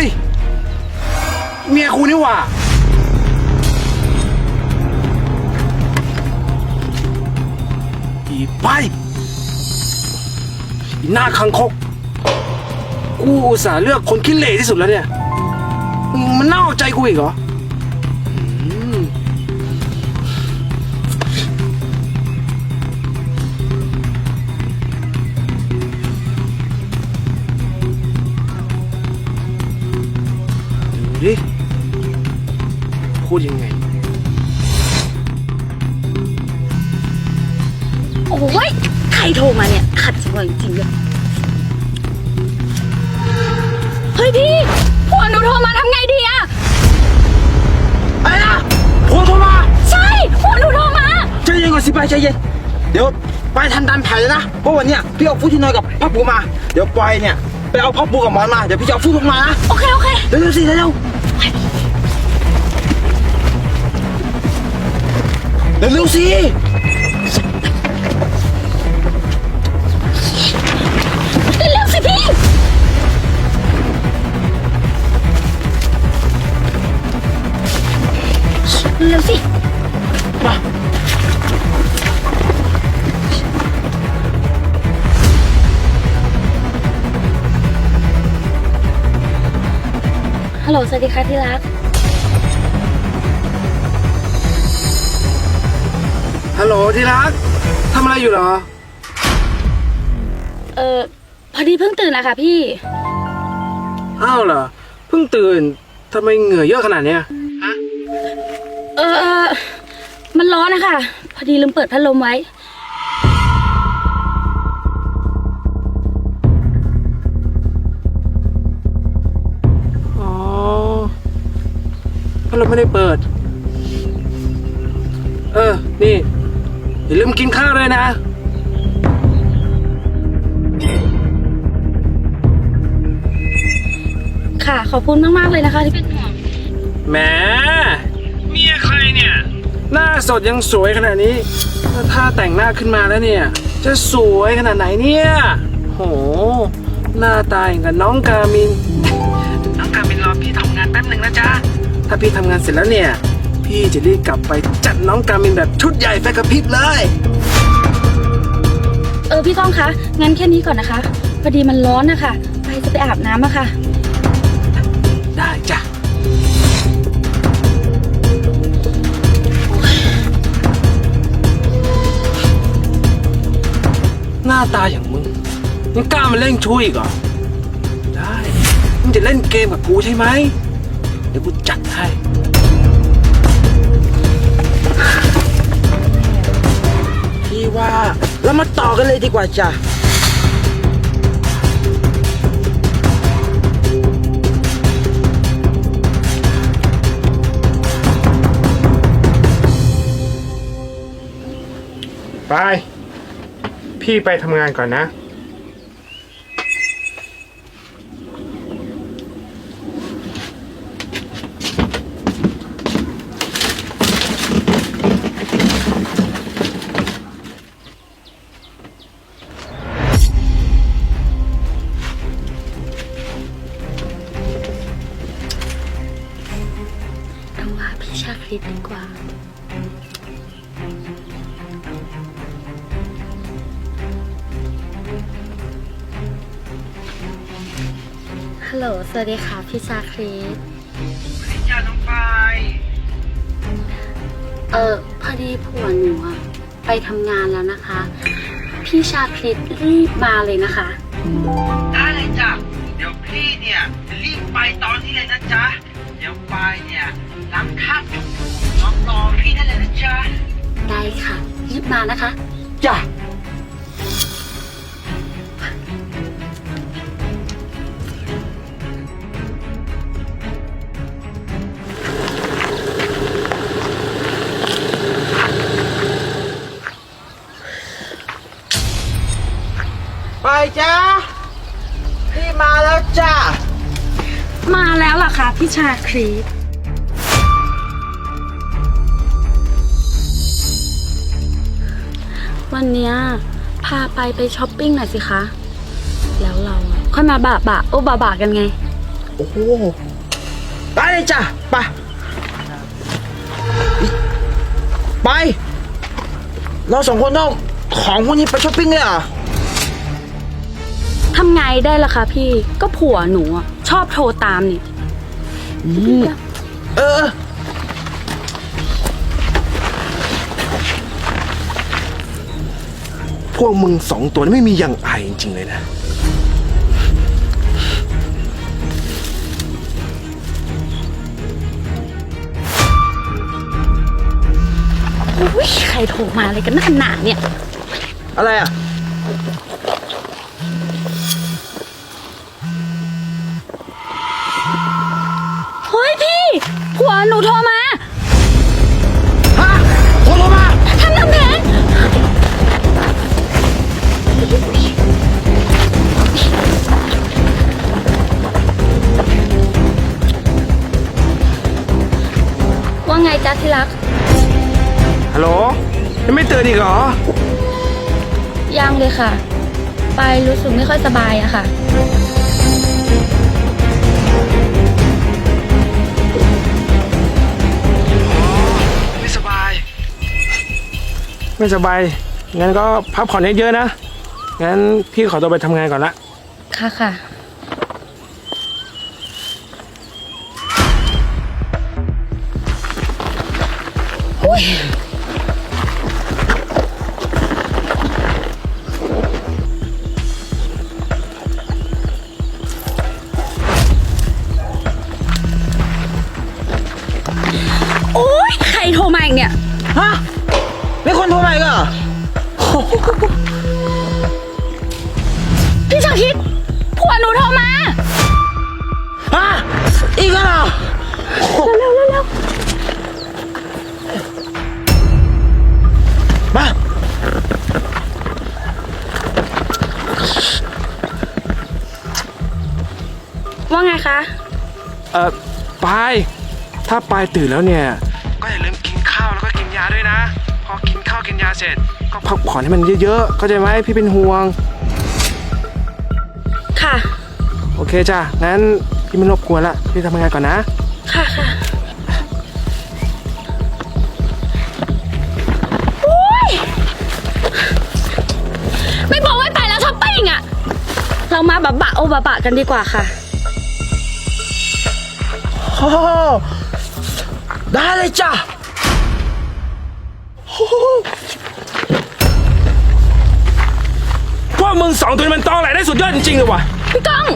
้ย เมียกูนี่หว่า อีไปอีหน้าคังคก กูอุตส่าห์เลือกคนขี้เหล่ที่สุดแล้วเนี่ยมันน่าเอกใจกูอีกเหรอ ดยังไง โอ้ยใครโทรมาเนี่ย ขัดจังเลยจริงๆเลยเฮ้ยพี่ผัวหนูโทรมาทำไงดีอะอะไรนะผัวโทรมาใช่ผัวหนูโทรมาใจเย็นก่อนสิไปใจเย็นเดี๋ยวไปทันดันแผนเลยนะเพราะวันเนี้ยพี่เอาฟูที่นอนกับพ่อปูมา เดี๋ยวปอยเนี่ยไปเอาพ่อปูกับหมอนมาเดี๋ยวพี่จะเอาฟูลงมานะโอเคโอเคเร็วๆสิเร็ว เร็วๆสิเร็วๆสิพี่ เร็วสิ มาฮัลโหลสวัสดีค่ะที่รัก ฮัลโหลที่รักทำอะไรอยู่เหรอ เออพอดีเพิ่งตื่นนะคะพี่ อ้าวเหรอ เพิ่งตื่นทำไมเหงื่อเยอะขนาดเนี้ยเออเออมันร้อนนะคะพอดีลืมเปิดพัดลมไว้ อ๋อเพราะเราไม่ได้เปิด เออ นี่ อย่าลืมกินข้าวเลยนะค่ะ ขอบคุณมากๆเลยนะคะที่เป็นห่วงแหมเมียใครเนี่ย หน้าสดยังสวยขนาดนี้แล้วถ้าแต่งหน้าขึ้นมาแล้วเนี่ย จะสวยขนาดไหนเนี่ยโห หน้าตาอย่างกับน้องกามิน น้องกามินรอพี่ทำงานแป๊บหนึ่งนะจ๊ะ ถ้าพี่ทำงานเสร็จแล้วเนี่ย พี่จะรีบกลับไปจัดน้องกามินแบบชุดใหญ่ไฟกระพริบเลย เออพี่ก้องคะ งั้นแค่นี้ก่อนนะคะ พอดีมันร้อนนะคะไปจะไปอาบน้ำอะค่ะ ได้จ้ะ หน้าตาอย่างมึงยังกล้ามาเล่นช่วยอีกเหรอ ได้ มึงจะเล่นเกมกับกูใช่ไหม เดี๋ยวกูจัดให้ เรามาต่อกันเลยดีกว่าจ้ะไป พี่ไปทำงานก่อนนะ ว่าพี่ชาคริตดีกว่า ฮัลโหล สวัสดีค่ะ พี่ชาคริตจ้าน้องปายเออพอดีผัวหนูอะไปทำงานแล้วนะคะ พี่ชาคริตรีบมาเลยนะคะ ได้เลยจ้ะเดี๋ยวพี่เนี่ยจะรีบไปตอนนี้เลยนะจ๊ะ เดี๋ยวไปเนี่ย ล้างข้าวจุกน้องรอพี่ได้เลยนะจ๊ะ ได้ค่ะรีบมานะคะ จ้ะ ไปจ้าพี่มาแล้วจ้า มาแล้วล่ะค่ะพี่ชาคริต วันนี้พาไปไปช้อปปิ้งหน่อยสิคะ แล้วเราค่อยมาบะบะโอ้บะบะกันไง โอ้โหไปเลยจ้ะไปไป เราสองคนต้องของพวกนี้ไปช้อปปิ้งเลยอะ ทำไงได้ล่ะคะพี่ก็ผัวหนูชอบโทรตามนี่อือเออ วกมึงสองตัวนี่ไม่มีอย่างอายจริง ๆ เลยนะ อุ้ยใครโทรมาอะไรกันนักหนาเนี่ย อะไรอะ เฮ้ยพี่ ผัวหนูโทรมา นอีกเหรอ ยังเลยค่ะ ไปรู้สึกไม่ค่อยสบายอะค่ะ ไม่สบาย ไม่สบาย งั้นก็พักผ่อนเยอะๆนะ งั้นพี่ขอตัวไปทำงานก่อนละ ค่ะค่ะโมาฮะอีกแล้วเหรอเร็วเร็วเร็วมาว่าไงคะเออปายถ้าปายตื่นแล้วเนี่ย ก็อย่าลืมกินข้าวแล้วก็กินยาด้วยนะ พอกินข้าวกินยาเสร็จ ก็พักผ่อนให้มันเยอะๆเข้าใจไหมพี่เป็นห่วง ค่ะ โอเคจ้ะงั้นพี่ไม่รบกวนละพี่ทำงานก่อนนะ ค่ะค่ะโอ๊ยไม่บอกว่าไปแล้วช้อปปิ้งอะเรามาแบบบะโอบะบะกันดีกว่าค่ะ โอ้โหได้เลยจ้ะพวกมึงสองตัวนี้มันตอแหลได้สุดยอดจริงๆเลยว่ะ พี่ก้อง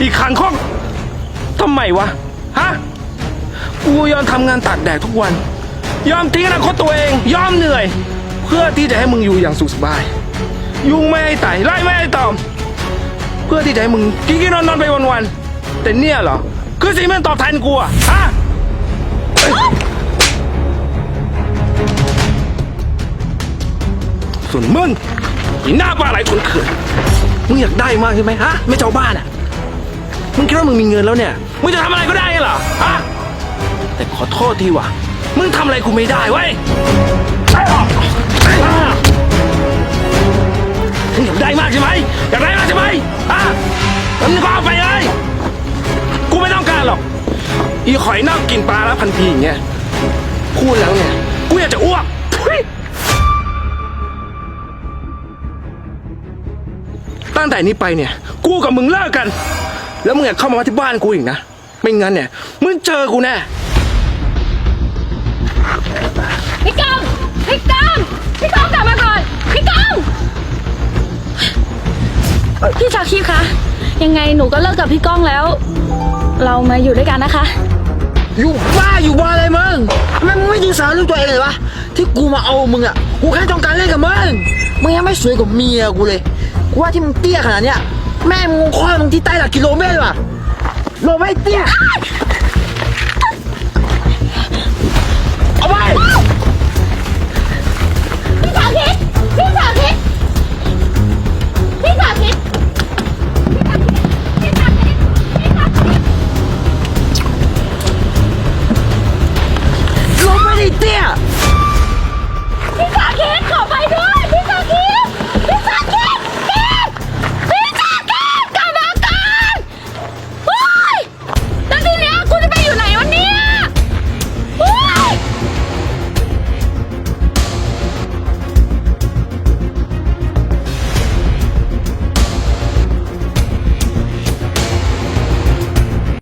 อีกขังข้องทำไมวะ ฮะ กูยอมทำงานตากแดดทุกวัน ยอมทิ้งอนาคตตัวเอง ยอมเหนื่อย เพื่อที่จะให้มึงอยู่อย่างสุขสบาย ยุงไม่ให้ไต่ไล่ไม่ให้ตอม เพื่อที่จะให้มึงกินกินนอนนอนไปวันๆแต่เนี่ยเหรอ คือสิ่งที่มันตอบแทนกูอะฮะ เอ้ย ส่วนมึงอีหน้าปลาไหลคนเขื่อนมึงอยากได้มากใช่ไหมฮะ ไม่เจ้าบ้านอะ มึงคิดว่ามึงมีเงินแล้วเนี่ย มึงจะทำอะไรก็ได้ไงเหรอฮะ แต่ขอโทษทีว่ะ มึงทำอะไรกูไม่ได้เว้ยมึงอยากได้มากใช่ไหมอยากได้มากใช่ไหมฮะมึงก็เอาไปเลย กูไม่ต้องการหรอก อีหอยเน่ากินปลาแล้วพันทีอย่างเงี้ยพูดแล้วเนี่ย กูอยากจะอ้วก ตั้งแต่นี้ไปเนี่ย กูกับมึงเลิกกัน แล้วมึงอย่าเข้ามาที่บ้านกูอีกนะ ไม่งั้นเนี่ย มึงเจอกูแน่พี่ก้องพี่ก้องพี่ก้องกลับมาก่อน พี่ก้องเอ่อพี่ชาคีคะ ยังไงหนูก็เลิกกับพี่ก้องแล้ว เรามาอยู่ด้วยกันนะคะ อยู่บ้าอยู่บ้าอะไรมึงทำไมมึงไม่ดูสารเรื่องตัวเองเลยวะ ที่กูมาเอามึงอะ กูแค่ต้องการเล่นกับมึง มึงยังไม่สวยกว่าเมียกูเลยกู ว่าที่มึงเตี้ยขนาดเนี้ยแม่มึงคงคลอดมึงที่ใต้หลักกิโลเมตรว่ะโลไม่เตี้ย